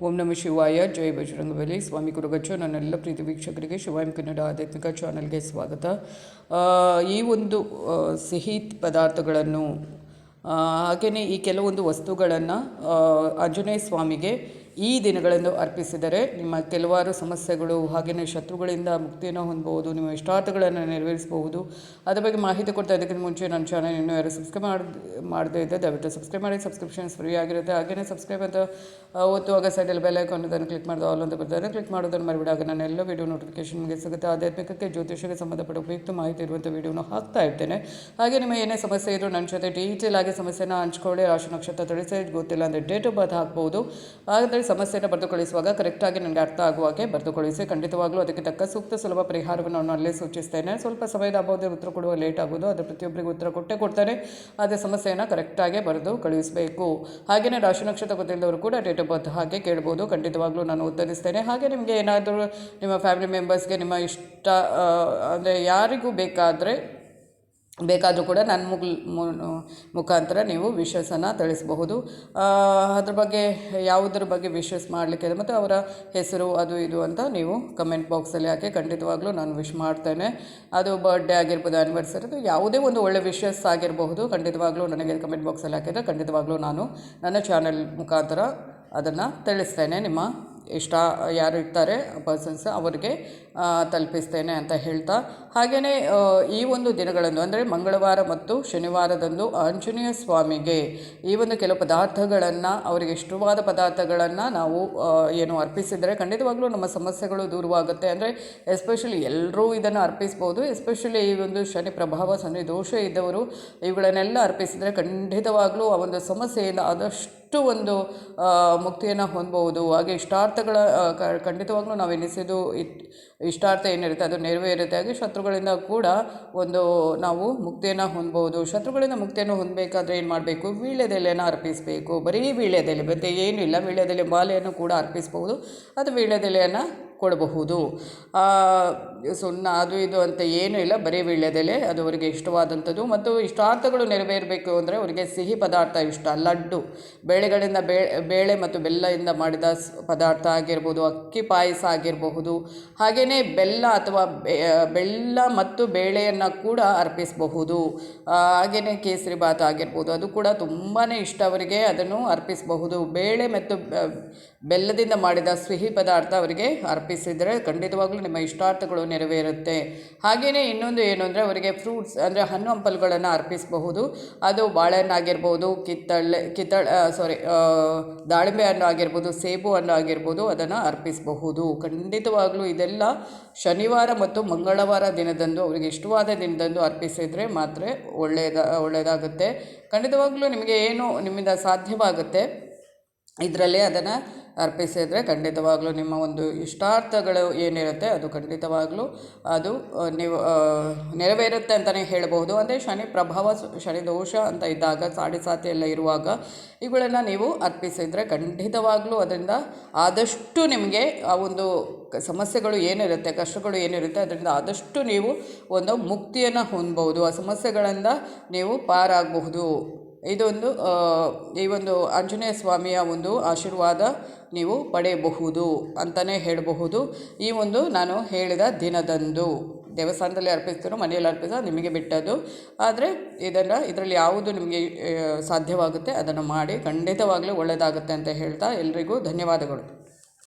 ಓಂ ನಮ ಶಿವಾಯ, ಜೈ ಬಜರಂಗಬಲಿ. ಸ್ವಾಮಿ ಗುರುಗಚ್ಚ ನನ್ನೆಲ್ಲ ಪ್ರೀತಿ ವೀಕ್ಷಕರಿಗೆ ಶಿವಾಯಂ ಕನ್ನಡ ಆಧ್ಯಾತ್ಮಿಕ ಚಾನಲ್ಗೆ ಸ್ವಾಗತ. ಈ ಒಂದು ಸಿಹಿ ಪದಾರ್ಥಗಳನ್ನು ಹಾಗೆಯೇ ಈ ಕೆಲವೊಂದು ವಸ್ತುಗಳನ್ನು ಆಂಜನೇಯ ಸ್ವಾಮಿಗೆ ಈ ದಿನಗಳನ್ನು ಅರ್ಪಿಸಿದರೆ ನಿಮ್ಮ ಕೆಲವಾರು ಸಮಸ್ಯೆಗಳು ಹಾಗೆಯೇ ಶತ್ರುಗಳಿಂದ ಮುಕ್ತಿಯನ್ನು ಹೊಂದಬಹುದು, ನಿಮ್ಮ ಇಷ್ಟಾರ್ಥಗಳನ್ನು ನೆರವೇರಿಸಬಹುದು. ಅದರ ಬಗ್ಗೆ ಮಾಹಿತಿ ಕೊಡ್ತಾ ಇದಕ್ಕಿಂತ ಮುಂಚೆ ನನ್ನ ಚಾನಲ್ ಇನ್ನೂ ಯಾರು ಸಬ್ಸ್ಕ್ರೈಬ್ ಮಾಡಿ, ಮಾಡದೇ ಇದ್ದರೆ ದಯವಿಟ್ಟು ಸಬ್ಸ್ಕ್ರೈಬ್ ಮಾಡಿ, ಸಬ್ಸ್ಕ್ರಿಪ್ಷನ್ಸ್ ಫ್ರೀ ಆಗಿರುತ್ತೆ. ಹಾಗೆಯೇ ಸಬ್ಸ್ಕ್ರೈಬ್ ಅಂತ ಓದುವಾಗ ಸೈಡಲ್ಲಿ ಬೆಲ್ ಐಕಾನ್ ಅದನ್ನು ಕ್ಲಿಕ್ ಮಾಡಿದ ಆಲ್ ಅಂತ ಬರ್ತಾರೆ ಕ್ಲಿಕ್ ಮಾಡೋದನ್ನು ಮರಿಬಿಡಾಗ ನಾನು ಎಲ್ಲ ವೀಡಿಯೋ ನೋಟಿಫಿಕೇಶನ್ ನಿಮಗೆ ಸಿಗುತ್ತೆ. ಆಧ್ಯಾತ್ಮಿಕಕ್ಕೆ ಜ್ಯೋತಿಷಕ್ಕೆ ಸಂಬಂಧಪಟ್ಟ ಉಪಯುಕ್ತ ಮಾಹಿತಿ ಇರುವಂಥ ವೀಡಿಯೋನ ಹಾಕ್ತಾ ಇರ್ತೇನೆ. ಹಾಗೆ ನಿಮ್ಮ ಏನೇ ಸಮಸ್ಯೆ ಇದ್ದರೂ ನನ್ನ ಜೊತೆ ಡೀಟೇಲ್ ಆಗಿ ಸಮಸ್ಯೆನ ಹಂಚ್ಕೊಳ್ಳಿ. ರಾಶಿ ನಕ್ಷತ್ರ ತಿಳಿಸಿ, ಗೊತ್ತಿಲ್ಲ ಅಂದರೆ ಡೇಟ್ ಆಫ್ ಬರ್ತ್ ಹಾಕ್ಬೋದು. ಹಾಗಾದರೆ ಸಮಸ್ಯೆನ ಬರೆದು ಕಳಿಸುವಾಗ ಕರೆಕ್ಟಾಗಿ ನನಗೆ ಅರ್ಥ ಆಗುವ ಹಾಗೆ ಬರೆದು ಖಂಡಿತವಾಗಲೂ ಅದಕ್ಕೆ ತಕ್ಕ ಸೂಕ್ತ ಸುಲಭ ಪರಿಹಾರವನ್ನು ನಾನು ಅಲ್ಲೇ ಸೂಚಿಸ್ತೇನೆ. ಸ್ವಲ್ಪ ಸಮಯದ ಅಭಾವದ ಉತ್ತರ ಕೊಡುವ ಲೇಟ್ ಆಗೋದು ಅದು ಪ್ರತಿಯೊಬ್ಬರಿಗೂ ಉತ್ತರ ಕೊಟ್ಟೇ ಕೊಡ್ತಾರೆ ಅದೇ ಸಮಸ್ಯೆಯನ್ನು ಕರೆಕ್ಟಾಗಿ ಬರೆದು ಕಳುಹಿಸಬೇಕು ಹಾಗೆಯೇ ರಾಶಿ ನಕ್ಷತ್ರ ಗೊತ್ತಿಲ್ಲದವರು ಕೂಡ ಡೇಟ್ ಆಫ್ ಬರ್ತ್ ಹಾಗೆ ಕೇಳ್ಬೋದು. ಖಂಡಿತವಾಗ್ಲೂ ನಾನು ಉತ್ತರಿಸ್ತೇನೆ. ಹಾಗೆ ನಿಮಗೆ ಏನಾದರೂ ನಿಮ್ಮ ಫ್ಯಾಮಿಲಿ ಮೆಂಬರ್ಸ್ಗೆ ನಿಮ್ಮ ಇಷ್ಟ ಅಂದರೆ ಯಾರಿಗೂ ಬೇಕಾದರೆ ಬೇಕಾದರೂ ಕೂಡ ನನ್ನ ಮುಗ್ ಮುಖಾಂತರ ನೀವು ವಿಶ್ವಾಸನ ತಿಳಿಸಬಹುದು ಅದ್ರ ಬಗ್ಗೆ ಯಾವುದ್ರ ಬಗ್ಗೆ ವಿಶಸ್ ಮಾಡಲಿಕ್ಕೆ ಮತ್ತು ಅವರ ಹೆಸರು, ಅದು ಇದು ಅಂತ ನೀವು ಕಮೆಂಟ್ ಬಾಕ್ಸಲ್ಲಿ ಹಾಕಿ ಖಂಡಿತವಾಗ್ಲೂ ನಾನು ವಿಶ್ ಮಾಡ್ತೇನೆ. ಅದು ಬರ್ಡೇ ಆಗಿರ್ಬೋದು ಆ್ಯನಿವರ್ಸರಿ ಅದು ಯಾವುದೇ ಒಂದು ಒಳ್ಳೆ ವಿಶಸ್ ಆಗಿರಬಹುದು, ಖಂಡಿತವಾಗ್ಲೂ ನನಗೆ ಕಮೆಂಟ್ ಬಾಕ್ಸಲ್ಲಿ ಹಾಕಿದರೆ ಖಂಡಿತವಾಗ್ಲೂ ನಾನು ನನ್ನ ಚಾನೆಲ್ ಮುಖಾಂತರ ಅದನ್ನು ತಿಳಿಸ್ತೇನೆ ನಿಮ್ಮ ಇಷ್ಟ ಯಾರು ಇರ್ತಾರೆ ಪರ್ಸನ್ಸ್ ಅವರಿಗೆ ತಲುಪಿಸ್ತೇನೆ ಅಂತ ಹೇಳ್ತಾ ಹಾಗೆಯೇ ಈ ಒಂದು ದಿನಗಳನ್ನು ಅಂದರೆ ಮಂಗಳವಾರ ಮತ್ತು ಶನಿವಾರದಂದು ಆಂಜನೇಯ ಸ್ವಾಮಿಗೆ ಈ ಒಂದು ಕೆಲವು ಪದಾರ್ಥಗಳನ್ನು, ಅವರಿಗೆ ಇಷ್ಟವಾದ ಪದಾರ್ಥಗಳನ್ನು ನಾವು ಏನು ಅರ್ಪಿಸಿದರೆ ಖಂಡಿತವಾಗ್ಲೂ ನಮ್ಮ ಸಮಸ್ಯೆಗಳು ದೂರವಾಗುತ್ತೆ. ಅಂದರೆ ಎಸ್ಪೆಷಲಿ ಎಲ್ಲರೂ ಇದನ್ನು ಅರ್ಪಿಸ್ಬೋದು. ಎಸ್ಪೆಷಲಿ ಈ ಒಂದು ಶನಿ ಪ್ರಭಾವ, ಶನಿ ದೋಷ ಇದ್ದವರು, ಇವುಗಳನ್ನೆಲ್ಲ ಅರ್ಪಿಸಿದರೆ ಖಂಡಿತವಾಗ್ಲೂ ಆ ಒಂದು ಸಮಸ್ಯೆಯಿಂದ ಆದಷ್ಟು ಒಂದು ಆ, ಮುಕ್ತಿಯನ್ನು ಹೊಂದಬಹುದು. ಹಾಗೆ ಇಷ್ಟಾರ್ಥಗಳ ಖಂಡಿತವಾಗ್ಲೂ ನಾವು ಎನಿಸಿದ್ದು ಇಷ್ಟಾರ್ಥ ಏನಿರುತ್ತೆ ಅದು ನೆರವೇರುತ್ತೆ. ಹಾಗೆ ಶತ್ರುಗಳಿಂದ ಕೂಡ ಒಂದು ನಾವು ಮುಕ್ತಿಯನ್ನು ಹೊಂದ್ಬೋದು ಶತ್ರುಗಳಿಂದ ಮುಕ್ತಿಯನ್ನು ಹೊಂದಬೇಕಾದ್ರೆ ಏನು ಮಾಡಬೇಕು? ವೀಳ್ಯದೆಲೆಯನ್ನು ಅರ್ಪಿಸಬೇಕು. ಬರೀ ವೀಳ್ಯದೆಲೆ ಮತ್ತೆ ಏನಿಲ್ಲ ವೀಳ್ಯದೆಲೆ ಮಾಲೆಯನ್ನು ಕೂಡ ಅರ್ಪಿಸ್ಬೋದು ಅದು ವೀಳ್ಯದೆಲೆಯನ್ನು ಕೊಡಬಹುದು. ಸುಣ್ಣ ಅದು ಇದು ಅಂತ ಏನೂ ಇಲ್ಲ, ಬರೀ ವೀಳ್ಯದೆಲೆ, ಅದು ಅವರಿಗೆ ಇಷ್ಟವಾದಂಥದ್ದು. ಮತ್ತು ಇಷ್ಟಾರ್ಥಗಳು ನೆರವೇರಬೇಕು ಅಂದರೆ ಅವರಿಗೆ ಸಿಹಿ ಪದಾರ್ಥ ಇಷ್ಟ, ಲಡ್ಡು. ಬೇಳೆಗಳಿಂದ ಬೇಳೆ ಮತ್ತು ಬೆಲ್ಲದಿಂದ ಮಾಡಿದ ಪದಾರ್ಥ ಆಗಿರ್ಬೋದು, ಅಕ್ಕಿ ಪಾಯಸ ಆಗಿರಬಹುದು. ಹಾಗೆಯೇ ಬೆಲ್ಲ ಅಥವಾ ಬೆಲ್ಲ ಮತ್ತು ಬೇಳೆಯನ್ನು ಕೂಡ ಅರ್ಪಿಸಬಹುದು. ಹಾಗೆಯೇ ಕೇಸರಿ ಭಾತ್ ಆಗಿರ್ಬೋದು, ಅದು ಕೂಡ ತುಂಬಾ ಇಷ್ಟ ಅವರಿಗೆ, ಅದನ್ನು ಅರ್ಪಿಸಬಹುದು. ಬೇಳೆ ಮತ್ತು ಬೆಲ್ಲದಿಂದ ಮಾಡಿದ ಸಿಹಿ ಪದಾರ್ಥ ಅವರಿಗೆ ಅರ್ಪಿಸಿದರೆ ಖಂಡಿತವಾಗಲೂ ನಿಮ್ಮ ಇಷ್ಟಾರ್ಥಗಳು ನೆರವೇರುತ್ತೆ. ಹಾಗೆಯೇ ಇನ್ನೊಂದು ಏನು ಅಂದರೆ ಅವರಿಗೆ ಫ್ರೂಟ್ಸ್ ಅಂದರೆ ಹಣ್ಣು ಹಂಪಲುಗಳನ್ನು ಅರ್ಪಿಸಬಹುದು. ಅದು ಬಾಳೆಹಣ್ಣು ಆಗಿರ್ಬೋದು ಕಿತ್ತಳೆ ಕಿತ್ತಳೆ ಸಾರಿ ದಾಳಿಂಬೆ ಹಣ್ಣು ಆಗಿರ್ಬೋದು, ಸೇಬು ಹಣ್ಣು ಆಗಿರ್ಬೋದು ಅದನ್ನು ಅರ್ಪಿಸಬಹುದು. ಖಂಡಿತವಾಗಲೂ ಇದೆಲ್ಲ ಶನಿವಾರ ಮತ್ತು ಮಂಗಳವಾರ ದಿನದಂದು ಅವರಿಗೆ ಇಷ್ಟವಾದ ದಿನದಂದು ಅರ್ಪಿಸಿದರೆ ಮಾತ್ರ ಒಳ್ಳೆಯದ ಒಳ್ಳೆಯದಾಗುತ್ತೆ ಖಂಡಿತವಾಗ್ಲೂ ನಿಮಗೆ ಏನು ನಿಮ್ಮಿಂದ ಸಾಧ್ಯವಾಗುತ್ತೆ, ಇದರಲ್ಲಿ ಅದನ್ನು ಅರ್ಪಿಸಿದರೆ ಖಂಡಿತವಾಗಲೂ ನಿಮ್ಮ ಒಂದು ಇಷ್ಟಾರ್ಥಗಳು ಏನಿರುತ್ತೆ ಅದು ಖಂಡಿತವಾಗಲೂ ಅದು ನೀವು ನೆರವೇರುತ್ತೆ ಅಂತಲೇ ಹೇಳಬಹುದು. ಅಂದರೆ ಶನಿ ಪ್ರಭಾವ, ಶನಿ ದೋಷ ಅಂತ ಇದ್ದಾಗ, ಸಾಡೆ ಸಾತಿ ಎಲ್ಲ ಇರುವಾಗ ಇವುಗಳನ್ನು ನೀವು ಅರ್ಪಿಸಿದರೆ ಖಂಡಿತವಾಗಲೂ ಅದರಿಂದ ಆದಷ್ಟು ನಿಮಗೆ ಆ ಒಂದು ಸಮಸ್ಯೆಗಳು ಏನಿರುತ್ತೆ, ಕಷ್ಟಗಳು ಏನಿರುತ್ತೆ, ಅದರಿಂದ ಆದಷ್ಟು ನೀವು ಒಂದು ಮುಕ್ತಿಯನ್ನು ಹೊಂದ್ಬೋದು ಆ ಸಮಸ್ಯೆಗಳಿಂದ ನೀವು ಪಾರಾಗಬಹುದು. ಇದೊಂದು ಈ ಒಂದು ಆಂಜನೇಯ ಸ್ವಾಮಿಯ ಒಂದು ಆಶೀರ್ವಾದ ನೀವು ಪಡೆಯಬಹುದು ಅಂತಲೇ ಹೇಳಬಹುದು. ಈ ಒಂದು ನಾನು ಹೇಳಿದ ದಿನದಂದು ದೇವಸ್ಥಾನದಲ್ಲಿ ಅರ್ಪಿಸ್ತೀರೋ, ಮನೆಯಲ್ಲಿ ಅರ್ಪಿಸೋ, ನಿಮಗೆ ಬಿಟ್ಟದ್ದು. ಆದರೆ ಇದನ್ನು, ಇದರಲ್ಲಿ ಯಾವುದು ನಿಮಗೆ ಸಾಧ್ಯವಾಗುತ್ತೆ ಅದನ್ನು ಮಾಡಿ ಖಂಡಿತವಾಗಲೂ ಒಳ್ಳೆಯದಾಗುತ್ತೆ ಅಂತ ಹೇಳ್ತಾ ಎಲ್ರಿಗೂ ಧನ್ಯವಾದಗಳು.